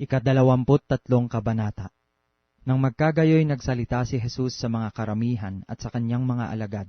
Ikadalawamput tatlong kabanata. Nang magkagayoy nagsalita si Jesus sa mga karamihan at sa kanyang mga alagad,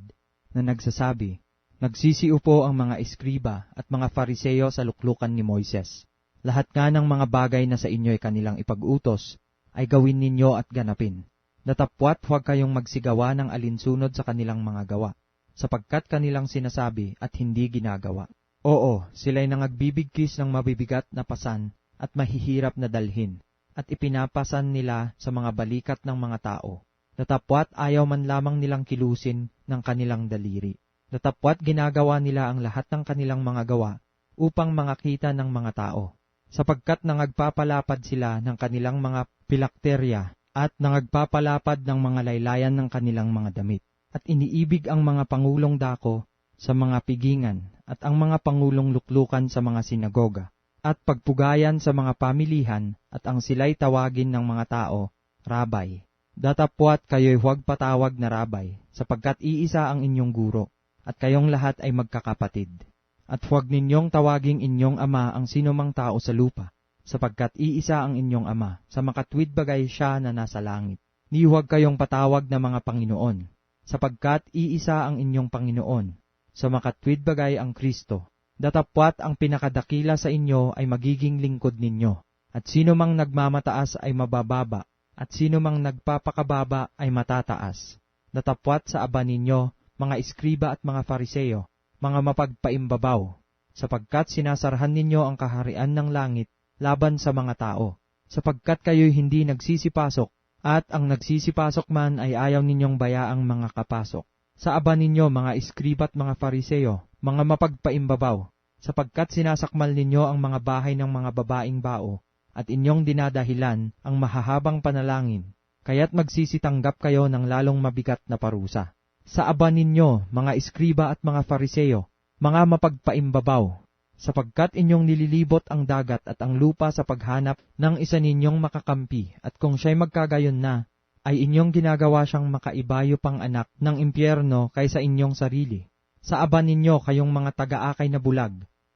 na nagsasabi, Nagsisiupo ang mga eskriba at mga fariseyo sa luklukan ni Moises. Lahat nga ng mga bagay na sa inyo'y kanilang ipag-utos, ay gawin ninyo at ganapin. Natapwat huwag kayong magsigawa ng alinsunod sa kanilang mga gawa, sapagkat kanilang sinasabi at hindi ginagawa. Oo, sila'y nangagbibigkis ng mabibigat na pasan at mahihirap na dalhin, at ipinapasan nila sa mga balikat ng mga tao. Natapwat ayaw man lamang nilang kilusin ng kanilang daliri. Natapwat ginagawa nila ang lahat ng kanilang mga gawa upang makakita ng mga tao, sapagkat nangagpapalapad sila ng kanilang mga pilakterya at nangagpapalapad ng mga laylayan ng kanilang mga damit, at iniibig ang mga pangulong dako sa mga pigingan at ang mga pangulong luklukan sa mga sinagoga, at pagpugayan sa mga pamilihan at ang sila'y tawagin ng mga tao, Rabay. Datapwat kayo'y huwag patawag na Rabay, sapagkat iisa ang inyong guro, at kayong lahat ay magkakapatid. At huwag ninyong tawaging inyong ama ang sinumang tao sa lupa, sapagkat iisa ang inyong ama, sa makatwid bagay siya na nasa langit. Ni huwag kayong patawag na mga Panginoon, sapagkat iisa ang inyong Panginoon, sa makatwid bagay ang Kristo. Datapwat ang pinakadakila sa inyo ay magiging lingkod ninyo, at sino mang nagmamataas ay mabababa, at sino mang nagpapakababa ay matataas. Datapwat sa aba ninyo, mga iskriba at mga fariseyo, mga mapagpaimbabaw, sapagkat sinasarhan ninyo ang kaharian ng langit laban sa mga tao, sapagkat kayo'y hindi nagsisipasok, at ang nagsisipasok man ay ayaw ninyong bayaang mga kapasok. Sa aba ninyo mga iskriba at mga fariseyo, mga mapagpaimbabaw, sapagkat sinasakmal ninyo ang mga bahay ng mga babaing bao, at inyong dinadahilan ang mahahabang panalangin, kaya't magsisitanggap kayo ng lalong mabigat na parusa. Sa aba ninyo, mga iskriba at mga fariseyo, mga mapagpaimbabaw, sapagkat inyong nililibot ang dagat at ang lupa sa paghanap ng isa ninyong makakampi, at kung siya'y magkagayon na, ay inyong ginagawa siyang makaibayo pang anak ng impyerno kaysa inyong sarili. Sa aba ninyo kayong mga taga-akay na bulag,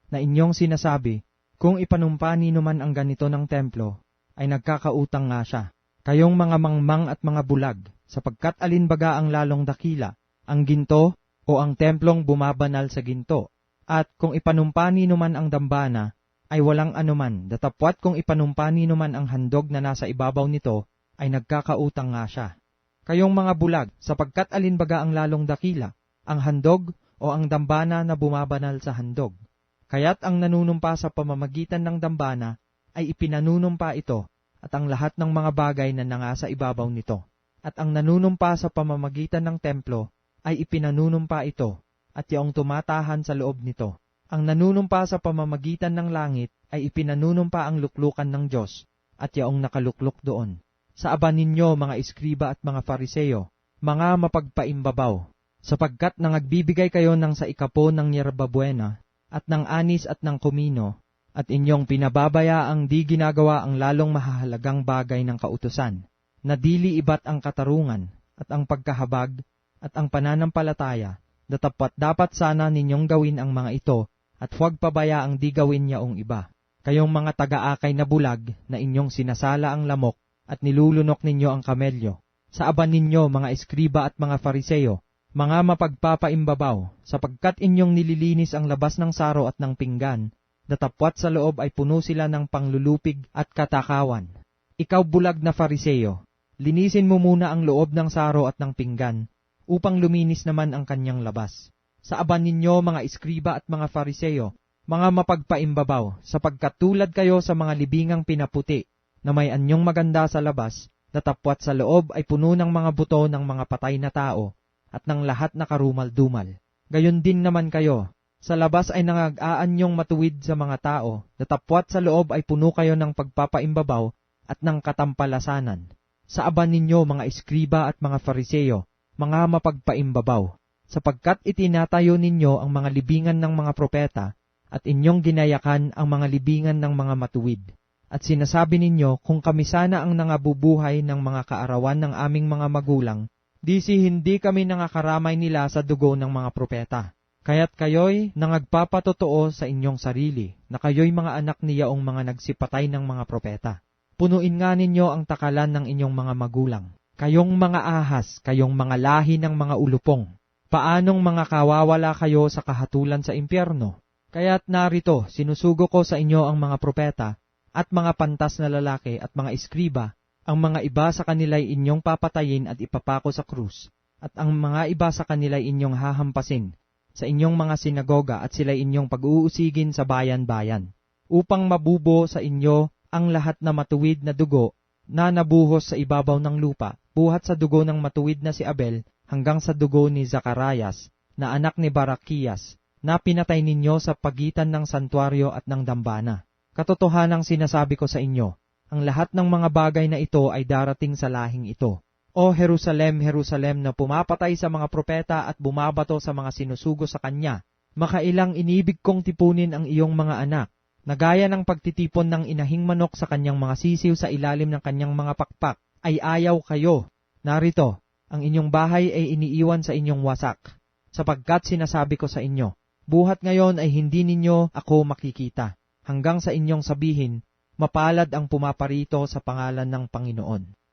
na inyong sinasabi, kung ipanumpa nino man ang ganito ng templo, ay nagkakautang nga siya. Kayong mga mangmang at mga bulag, sapagkat alinbaga ang lalong dakila, ang ginto o ang templong bumabanal sa ginto. At kung ipanumpa nino man ang dambana, ay walang anuman, datapwat kung ipanumpa nino man ang handog na nasa ibabaw nito, ay nagkakautang nga siya. Kayong mga bulag, sapagkat alinbaga ang lalong dakila, ang handog o ang dambana na bumabanal sa handog. Kaya't ang nanunumpa sa pamamagitan ng dambana ay ipinanunumpa ito at ang lahat ng mga bagay na nangasa ibabaw nito. At ang nanunumpa sa pamamagitan ng templo ay ipinanunumpa ito at yaong tumatahan sa loob nito. Ang nanunumpa sa pamamagitan ng langit ay ipinanunumpa ang luklukan ng Diyos at yaong nakaluklok doon. Sa aba ninyo mga iskriba at mga fariseyo, mga mapagpaimbabaw, sapagkat nangagbibigay kayo ng sa ikapo ng yerbabuena at ng anis at ng kumino, at inyong pinababaya ang di ginagawa ang lalong mahahalagang bagay ng kautusan, na dili ibat ang katarungan, at ang pagkahabag, at ang pananampalataya, datapat dapat sana ninyong gawin ang mga ito, at huwag pabaya ang di gawin yaong iba. Kayong mga taga-akay na bulag, na inyong sinasala ang lamok, at nilulunok ninyo ang kamelyo. Sa aban ninyo, mga eskriba at mga fariseyo, mga mapagpapaimbabaw, sapagkat inyong nililinis ang labas ng saro at ng pinggan, datapwat sa loob ay puno sila ng panglulupig at katakawan. Ikaw bulag na fariseyo, linisin mo muna ang loob ng saro at ng pinggan, upang luminis naman ang kanyang labas. Sa aban ninyo, mga iskriba at mga fariseyo, mga mapagpaimbabaw, sapagkat tulad kayo sa mga libingang pinaputi, na may anyong maganda sa labas, natapwat sa loob ay puno ng mga buto ng mga patay na tao, at ng lahat na karumal-dumal. Gayon din naman kayo, sa labas ay nangag-aanyong matuwid sa mga tao, natapwat sa loob ay puno kayo ng pagpapaimbabaw at ng katampalasanan. Sa aban ninyo mga iskriba at mga fariseyo, mga mapagpaimbabaw, sapagkat itinatayo ninyo ang mga libingan ng mga propeta, at inyong ginayakan ang mga libingan ng mga matuwid. At sinasabi ninyo, kung kami sana ang nangabubuhay ng mga kaarawan ng aming mga magulang, di si hindi kami nangakaramay nila sa dugo ng mga propeta. Kaya't kayo'y nangagpapatotoo sa inyong sarili, na kayo'y mga anak niyaong mga nagsipatay ng mga propeta. Punuin nga ninyo ang takalan ng inyong mga magulang. Kayong mga ahas, kayong mga lahi ng mga ulupong. Paanong mga kawawala kayo sa kahatulan sa impyerno? Kaya't narito, sinusugo ko sa inyo ang mga propeta, at mga pantas na lalaki at mga iskriba, ang mga iba sa kanila'y inyong papatayin at ipapako sa krus, at ang mga iba sa kanila'y inyong hahampasin. Sa inyong mga sinagoga at sila'y inyong pag-uusigin sa bayan-bayan, upang mabubo sa inyo ang lahat na matuwid na dugo na nabuhos sa ibabaw ng lupa, buhat sa dugo ng matuwid na si Abel hanggang sa dugo ni Zacarias, na anak ni Barakias, na pinatay ninyo sa pagitan ng santuario at ng dambana. Katotohanang sinasabi ko sa inyo, ang lahat ng mga bagay na ito ay darating sa lahing ito. O Jerusalem, Jerusalem na pumapatay sa mga propeta at bumabato sa mga sinusugo sa kanya, makailang inibig kong tipunin ang iyong mga anak, na gaya ng pagtitipon ng inahing manok sa kanyang mga sisiw sa ilalim ng kanyang mga pakpak, ay ayaw kayo. Narito, ang inyong bahay ay iniiwan sa inyong wasak, sapagkat sinasabi ko sa inyo, buhat ngayon ay hindi ninyo ako makikita, hanggang sa inyong sabihin, mapalad ang pumaparito sa pangalan ng Panginoon.